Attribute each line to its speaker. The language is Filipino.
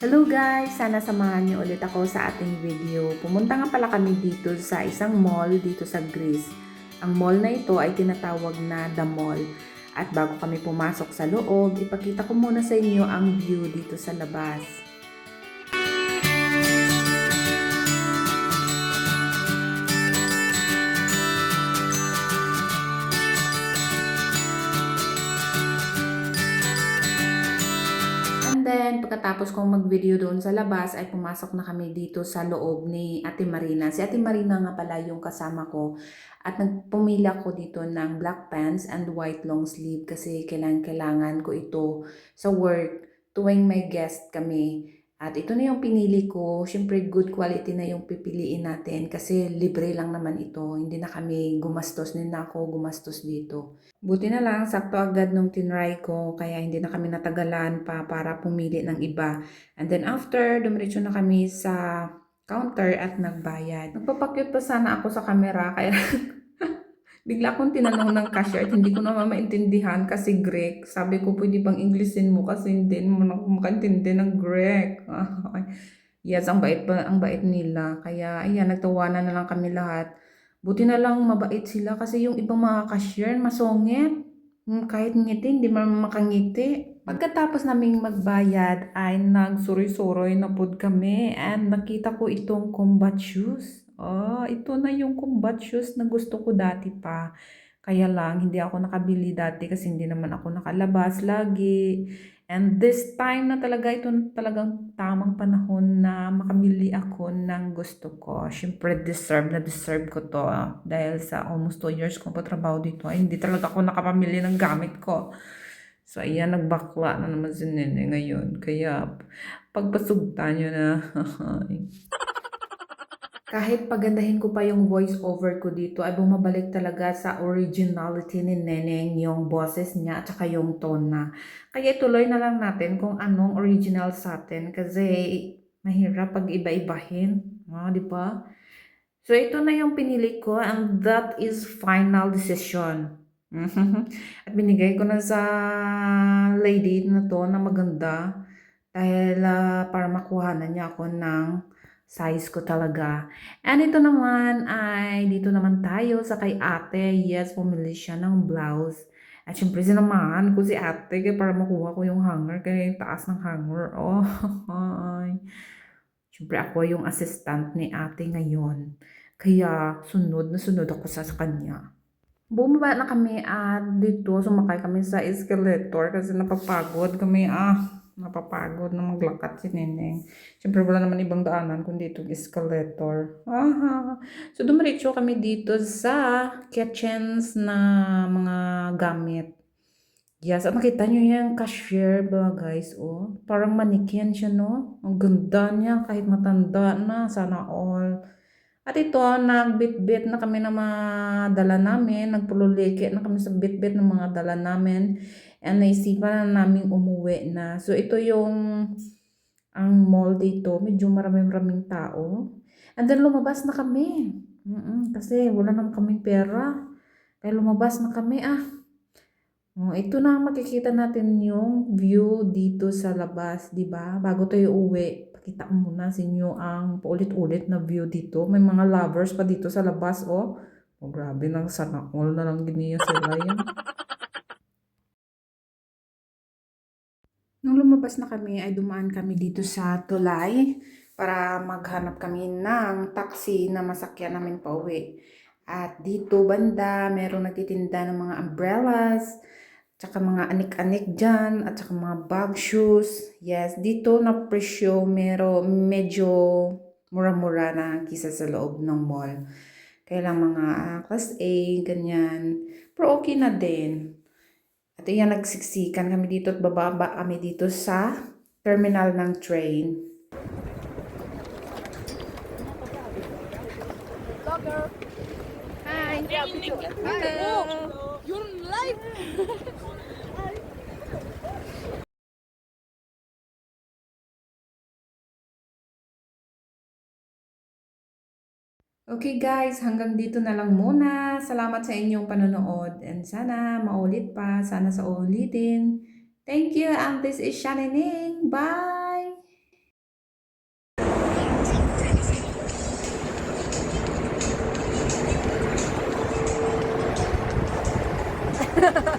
Speaker 1: Hello guys! Sana samahan niyo ulit ako sa ating video. Pumunta nga pala kami dito sa isang mall dito sa Greece. Ang mall na ito ay tinatawag na The Mall. At bago kami pumasok sa loob, ipakita ko muna sa inyo ang view dito sa labas. Then, pagkatapos kong mag-video doon sa labas, ay pumasok na kami dito sa loob ni Ate Marina. Si Ate Marina nga pala yung kasama ko. At nagpumila ko dito ng black pants and white long sleeve kasi kailangan-kailangan ko ito sa work tuwing may guest kami. At ito na yung pinili ko. Siyempre, good quality na yung pipiliin natin kasi libre lang naman ito. Hindi na kami gumastos. Hindi na ako gumastos dito. Buti na lang, sakto agad nung tinry ko, kaya hindi na kami natagalan pa para pumili ng iba. And then after, dumiretso na kami sa counter at nagbayad. Nagpapakyut pa sana ako sa camera, kaya bigla akong tinanong ng cashier at hindi ko naman maintindihan kasi Greek. Sabi ko, pwede bang Englishin mo kasi hindi mo na makaintindi ng Greek. yes, ang bait pa, ang bait nila. Kaya, ayan, nagtawanan na lang kami lahat. Buti na lang mabait sila kasi yung ibang mga cashier masungit. Hmm, Kahit ngiti, hindi man makangiti. Pagkatapos naming magbayad ay nagsuri-suroy na pod kami and nakita ko itong combat shoes. Oh, ito na yung combat shoes na gusto ko dati pa. Kaya lang, hindi ako nakabili dati kasi hindi naman ako nakalabas lagi. And this time na talaga, ito na talagang tamang panahon na makabili ako ng gusto ko. Siyempre, deserve na deserve ko to. ah. Dahil sa almost 2 years kong patrabaho dito, ay hindi talaga ako nakapamili ng gamit ko. So, ayan, nagbakla na naman si Nene ngayon. Kaya, pagpasugta nyo na. Kahit pagandahin ko pa yung voice over ko dito, ay bumabalik talaga sa originality ni Neneng, yung boses niya at saka yung tone na. Kaya ituloy na lang natin kung anong original sa atin kasi mahirap pag iba-ibahin. Ah, di ba? So, ito na yung pinili ko and that is final decision. At binigay ko na sa lady na to na maganda dahil ah, para makuha na niya ako ng size ko talaga. And ito naman ay dito naman tayo sa kay ate. Yes, pumili siya ng blouse. At syempre sinamahan ko si ate kaya para makuha ko yung hanger. Kaya yung taas ng hanger. Oh, ay. Syempre ako yung assistant ni ate ngayon. Kaya sunod na sunod ako sa kanya. Bumaba na kami at dito sumakay kami sa escalator kasi napapagod kami ah. Napapagod na maglakad si Neneng. Siyempre wala naman ibang daanan kundi itong escalator. Aha. So dumiretso kami dito sa kitchens na mga gamit. Yes, at nakita nyo yung cashier ba guys, oh. Parang manikin siya, no? Ang ganda niya kahit matanda na, sana all. At ito, nagbitbit na kami ng mga dala namin, nagpululiki na kami sa bitbit ng mga dala namin, and naisipan na namin umuwi na. So, ito yung ang mall dito, medyo maraming-maraming tao. And then, lumabas na kami. Mm-mm, kasi wala naman kaming pera. Kaya lumabas na kami, ah. Oh, ito na makikita natin yung view dito sa labas, 'di ba? Bago tayo uwi, pakita ko muna sa inyo ang paulit-ulit na view dito. May mga lovers pa dito sa labas, oh. Oh, grabe nang sana all na lang giniya sila yan. Nung lumabas na kami, ay dumaan kami dito sa tulay para maghanap kami ng taxi na masakyan namin pa uwi. At dito banda, merong nagtitinda ng mga umbrellas, tsaka mga anik-anik dyan, at tsaka mga bag shoes. Yes, dito na presyo, mero, medyo mura-mura na kisa sa loob ng mall. Kaya lang mga ah, class A, ganyan. Pero okay na din. At yan, nagsiksikan kami dito at bababa kami dito sa terminal ng train. Hi! Hello!
Speaker 2: You're live.
Speaker 1: Okay guys, hanggang dito na lang muna. Salamat sa inyong panonood and sana maulit pa, sana sa ulitin. Thank you and this is Shanining. Bye! Ha ha ha.